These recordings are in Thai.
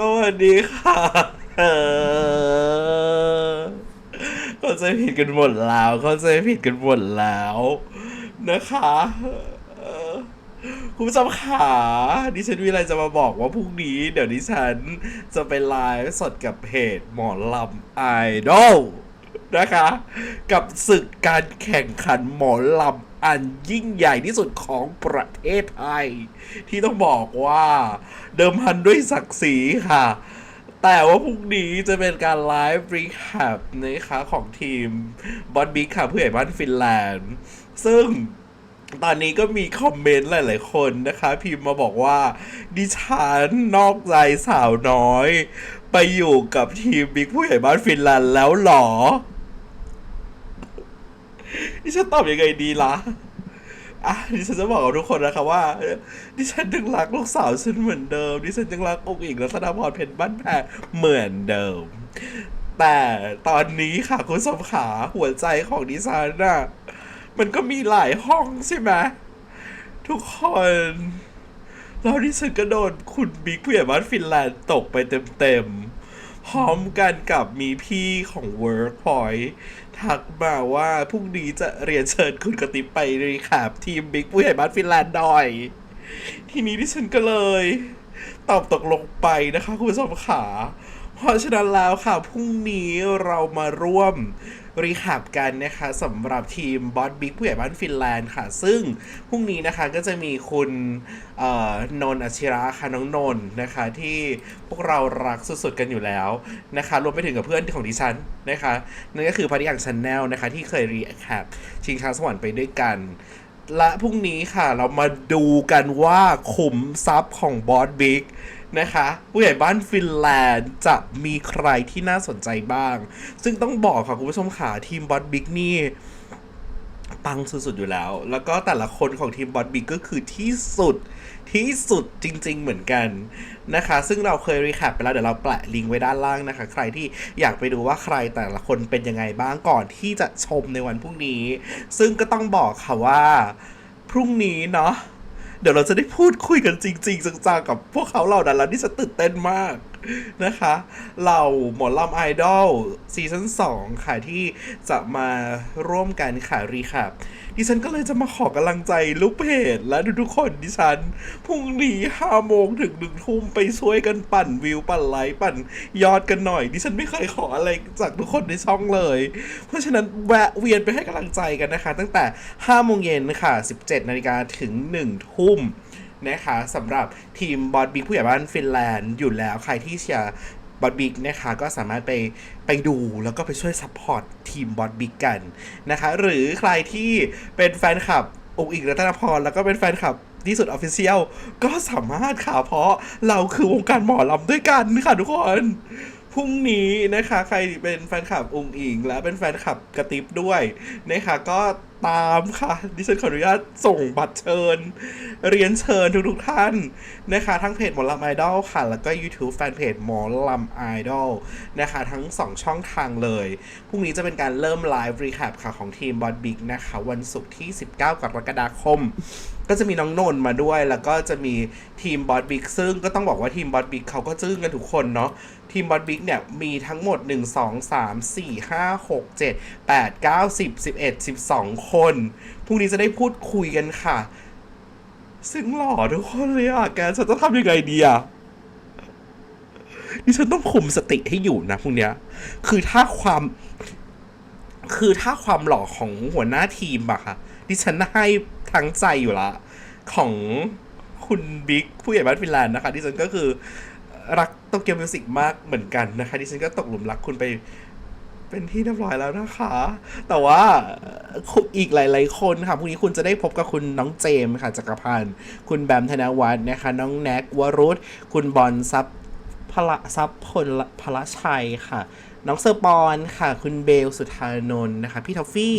สวัสดีค่ะเออเข้าใจผิดกันหมดแล้วเข้าใจผิดกันหมดแล้ว นะคะคุณผู้ชมขาดิฉันมีอะไรจะมาบอกว่าพรุ่งนี้ เดี๋ยวดิฉันจะไปไลฟ์สดกับเพจหมอลำไอดอลนะคะ กับศึกการแข่งขันหมอลำ อันยิ่งใหญ่ที่สุดของประเทศไทย ที่ต้องบอกว่าเดิมพันด้วยศักดิ์ศรีค่ะ แต่ว่าพรุ่งนี้จะเป็นการไลฟ์รีแคปนะคะของทีมบอลบิ๊กค่ะผู้ใหญ่บ้านฟินแลนด์ ซึ่งตอนนี้ก็มีคอมเมนต์หลาย ๆ คนนะคะ พิมพ์มาบอกว่า ดิฉันนอกใจสาวน้อย ไปอยู่กับทีมบิ๊กผู้ใหญ่บ้านฟินแลนด์แล้วหรอ ดิฉันตอบยังไงดีล่ะอะดิฉันจะบอกกับทุกคนนะคะว่าดิฉันยังรักลูกสาวฉันเหมือนเดิมดิฉันยังรักองค์อิงรัตนพรเพชรบ้านแพงเหมือนเดิม แต่ตอนนี้ค่ะคุณสมขาหัวใจของดิฉันน่ะมันก็มีหลายห้องใช่ไหมทุกคนแล้วดิฉันก็โดนคุณบิ๊กผู้ใหญ่บ้านฟินแลนด์ตกไปเต็มๆ พร้อมกันกับมีพี่ของ Workpoint ทักมาว่าพรุ่งนี้จะเรียนเชิญคุณกติบไปรีแคปทีมบิ๊กผู้ใหญ่บ้านฟินแลนด์หน่อย ทีนี้ดิฉันก็เลย ตอบตกลงไปนะคะ คุณผู้ชมขาเพราะฉะนั้นแล้วค่ะ พรุ่งนี้เรามาร่วมรีแคปกันนะคะสำหรับทีมบอสบิ๊กผู้ใหญ่บ้านฟินแลนด์ค่ะ ซึ่งพรุ่งนี้นะคะก็จะมีคุณเอ่อนนท์อชิระค่ะน้องนนท์นะคะ ที่พวกเรารักสุดๆกันอยู่แล้วนะคะ รวมไปถึงกับเพื่อนของดิฉันนะคะนั่นก็คือพัทยังชันแนลนะคะ ที่เคยรีแคปชิงช้าสวรรค์ไปด้วยกัน และพรุ่งนี้ค่ะ เรามาดูกันว่าขุมทรัพย์ของบอสบิ๊กนะคะ ผู้ใหญ่บ้านฟินแลนด์จะมีใครที่น่าสนใจบ้าง ซึ่งต้องบอกค่ะคุณผู้ชมค่ะทีมบอสบิ๊กนี่ปังสุดๆอยู่แล้ว แล้วก็แต่ละคนของทีมบอสบิ๊กก็คือที่สุด ที่สุดจริง ๆ เหมือนกันนะคะ ซึ่งเราเคยรีแคปไปแล้ว เดี๋ยวเราแปะลิงก์ไว้ด้านล่างนะคะ ใครที่อยากไปดูว่าใครแต่ละคนเป็นยังไงบ้างก่อนที่จะชมในวันพรุ่งนี้ ซึ่งก็ต้องบอกค่ะว่า พรุ่งนี้เนาะเดี๋ยวเราจะได้พูดคุยกันจริง ๆจังๆกับพวกเขาเหล่านั้นแล้วนี่จะตื่นเต้นมาก นะคะเราหมอลำไอดอลซีซั่น2ค่ะที่จะมาร่วมกันค่ะรีแคปดิฉันก็เลยจะมาขอกำลังใจลูกเพจและทุกๆคนดิฉันพรุ่งนี้ห้าโมงถึงหนึ่งทุ่มไปช่วยกันปั่นวิว ปั่นไลค์ปั่นยอดกันหน่อย ดิฉันไม่เคยขออะไรจากทุกคนในช่องเลย เพราะฉะนั้นแวะเวียนไปให้กำลังใจกันนะคะ ตั้งแต่5โมงเย็นค่ะ 17นาฬิกาถึง1ทุ่ม นะคะสำหรับทีมบอสบิ๊กผู้ใหญ่บ้านฟินแลนด์อยู่แล้ว ใครที่เชียร์บอสบิ๊กนะคะก็สามารถไปไปดูแล้วก็ไปช่วยซัพพอร์ตทีมบอสบิ๊กกันนะคะหรือใครที่เป็นแฟนคลับองค์อิงรัตนพรแล้วก็เป็นแฟนคลับที่สุดออฟฟิเชียลก็สามารถค่ะเพราะเราคือวงการหมอลำด้วยกันค่ะทุกคน พรุ่งนี้นะคะ ใครเป็นแฟนคลับองค์อิง และเป็นแฟนคลับกระติบด้วยนะคะก็ตามค่ะ ดิฉันขออนุญาตส่งบัตรเชิญ เรียนเชิญทุกๆท่านนะคะ ทั้งเพจหมอลำไอดอลค่ะ แล้วก็ YouTube แฟนเพจหมอลำไอดอลนะคะ ทั้ง 2 ช่องทางเลย พรุ่งนี้จะเป็นการเริ่มไลฟ์รีแคปค่ะของทีมบอดบิ๊กนะคะ วันศุกร์ที่ 19 กรกฎาคม ก็จะมีน้องนนมาด้วย แล้วก็จะมีทีมบอสบิ๊กซึ่งก็ต้องบอกว่าทีมบอสบิ๊กเขาก็จึ้งกันทุกคนเนาะทีมบอสบิ๊กเนี่ยมีทั้งหมด 1 2 3 4 5 6 7 8 9 10 11 12 คนพรุ่งนี้จะได้พูดคุยกันค่ะ ซึ่งหล่อทุกคนเลยอะแกฉันจะทำยังไงดีอะดิฉันต้องคุมสติให้อยู่นะพรุ่งเนี้ย คือถ้าความ คือถ้าความหล่อของหัวหน้าทีมอะค่ะ ดิฉันให้ ทั้งใจอยู่ละ ของคุณบิ๊กผู้ใหญ่บ้านฟินแลนด์นะคะดิฉันก็คือรักโตเกียวมิวสิกมากเหมือนกันนะคะดิฉันก็ตกหลุมรักคุณไปเป็นที่เรียบร้อยแล้วนะคะ แต่ว่าคุณอีกหลาย ๆ คนค่ะพรุ่งนี้คุณจะได้พบกับคุณน้องเจมส์ค่ะจักรพันธ์ คุณแบมธนวัฒน์นะคะ น้องแน็กวรุษคุณบอลซับพละซับพลพละชัยค่ะ น้องเซอร์ปอนค่ะ คุณเบลสุธานนท์นะคะ พี่ทอฟฟี่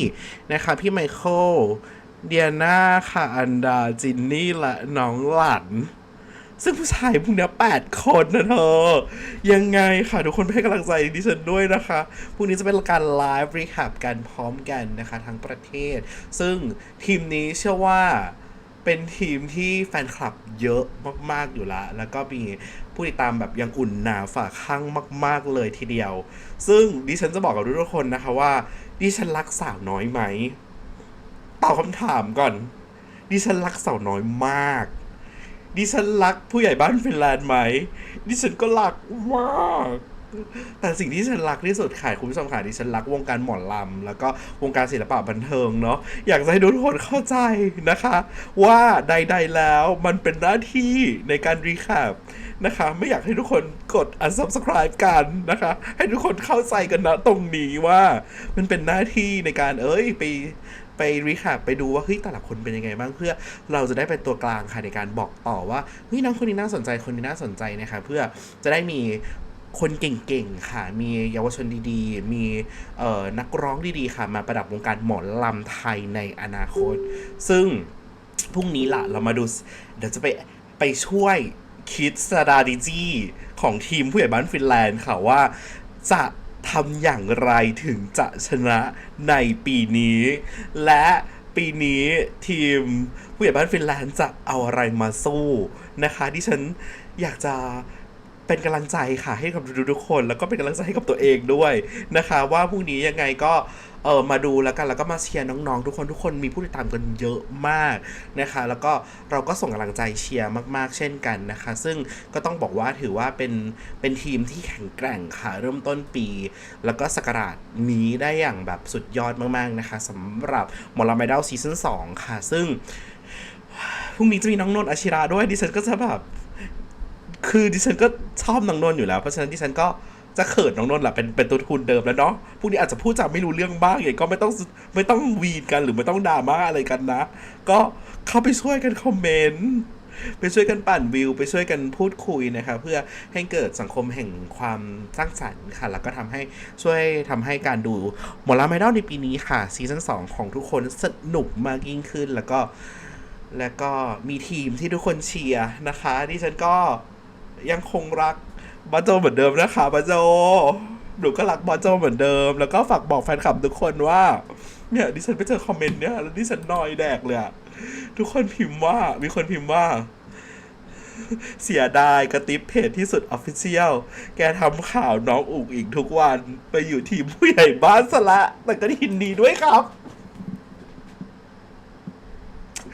นะคะ พี่ไมเคิล เดียนาค่ะอันดาจินนี่และน้องหลัน ซึ่งผู้ชายพวกเนี้ยแปดคนนะเธอ ยังไงค่ะ ทุกคนให้กำลังใจดิฉันด้วยนะคะพรุ่งนี้จะเป็นการไลฟ์รีแคปกันพร้อมกันนะคะ ทั้งประเทศ ซึ่งทีมนี้เชื่อว่าเป็นทีมที่แฟนคลับเยอะมาก ๆ อยู่ละ แล้วก็มีผู้ติดตามแบบยังอุ่นหนาฝาข้างมาก ๆ เลยทีเดียว ซึ่งดิฉันจะบอกกับทุกคนนะคะว่าดิฉันรักสาวน้อยไหม ตอบคำถามก่อน ดิฉันรักสาวน้อยมาก ดิฉันรักผู้ใหญ่บ้านฟินแลนด์ไหม ดิฉันก็รักมาก แต่สิ่งที่ฉันรักที่สุดค่ะคุณผู้ชมค่ะดิฉันรักวงการหมอลำ แล้วก็วงการศิลปะบันเทิงเนาะ อยากจะให้ทุกคนเข้าใจนะคะ ว่าใดๆแล้วมันเป็นหน้าที่ในการรีแคปนะคะ ไม่อยากให้ทุกคนกด unsubscribe กันนะคะ ให้ทุกคนเข้าใจกันนะตรงนี้ว่ามันเป็นหน้าที่ในการเอ้ยไป ไปรีแคปไปดูว่าเฮ้ยแต่ละคนเป็นยังไงบ้างเพื่อเราจะได้เป็นตัวกลางค่ะในการบอกต่อว่าเฮ้ยน้องคนนี้น่าสนใจคนนี้น่าสนใจนะคะเพื่อจะได้มีคนเก่งๆ ค่ะ มีเยาวชนดีๆ มีนักร้องดีๆ ค่ะ มาประดับวงการหมอลำไทยในอนาคต ซึ่งพรุ่งนี้ละเรามาดู เดี๋ยวจะไปไปช่วยคิดสตราดิจีของทีมผู้ใหญ่บ้านฟินแลนด์ค่ะว่าจะ ทำอย่างไรถึงจะชนะในปีนี้ และปีนี้ทีมผู้ใหญ่บ้านฟินแลนด์จะเอาอะไรมาสู้นะคะที่ฉันอยากจะ เป็นกำลังใจค่ะให้กับทุกๆคน แล้วก็เป็นกำลังใจให้กับตัวเองด้วยนะคะ ว่าพรุ่งนี้ยังไงก็เออมาดูแล้วกันแล้วก็มาเชียร์น้องๆ ทุกคนทุกคนมีผู้ติดตามกันเยอะมากนะคะ แล้วก็เราก็ส่งกำลังใจเชียร์มากๆ เช่นกันนะคะ ซึ่งก็ต้องบอกว่าถือว่าเป็นเป็นทีมที่แข็งแกร่งค่ะ เริ่มต้นปี แล้วก็สกราชนี้ได้อย่างแบบสุดยอดมากๆนะคะสำหรับมอลำไอดลซีซั่น2ค่ะ ซึ่งพรุ่งนี้จะมีน้องนนท์อาชิระด้วยดิฉันก็จะแบบ คือดิฉันก็ชอบน้องนนท์อยู่แล้ว เพราะฉะนั้นดิฉันก็จะเขินน้องนนท์แหละเป็นเป็นตัวทุนเดิมแล้วเนาะพวกนี้อาจจะพูดจาไม่รู้เรื่องบ้างอย่างก็ไม่ต้องไม่ต้องวีนกันหรือไม่ต้องด่าม่าอะไรกันนะ ก็เข้าไปช่วยกันคอมเมนต์ไปช่วยกันปั่นวิว ไปช่วยกันพูดคุยนะคะเพื่อให้เกิดสังคมแห่งความสร้างสรรค์ค่ะ แล้วก็ทำให้ช่วยทำให้การดูหมอลำไอดอลในปีนี้ค่ะซีซั่น2ของทุกคนสนุกมากยิ่งขึ้น แล้วก็แล้วก็มีทีมที่ทุกคนเชียร์นะคะดิฉันก็ ยังคงรักบอโจเหมือนเดิมนะคะบอโจหนูก็รักบอโจเหมือนเดิม แล้วก็ฝากบอกแฟนคลับทุกคนว่า เนี่ยดิฉันไปเจอคอมเมนต์เนี่ยแล้วดิฉันนอยแดกเลยอะทุกคนพิมพ์ว่ามีคนพิมพ์ว่า เสียดายกระติบเพจที่สุดออฟฟิเชียลแกทำข่าวน้องอุ๋งอีกทุกวัน ไปอยู่ทีมผู้ใหญ่บ้านซะละแต่ก็ยินดีด้วยครับ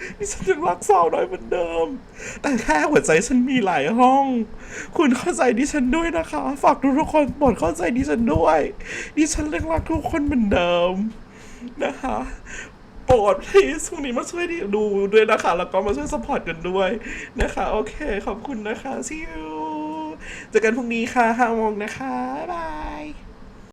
ดิ ฉันยังรักสาวน้อยเหมือนเดิม แต่แค่หัวใจฉันมีหลายห้อง คุณเข้าใจดิฉันด้วยนะคะ ฝากทุกคนโปรดเข้าใจดิฉันด้วย ดิฉันยังรักทุกคนเหมือนเดิม นะคะโปรด please พรุ่งนี้มาช่วยดูด้วยนะคะ แล้วก็มาช่วยสปอร์ตกันด้วยนะคะ โอเค ขอบคุณนะคะ see you เจอกันพรุ่งนี้ค่ะห้าโมงนะคะ บ๊ายบาย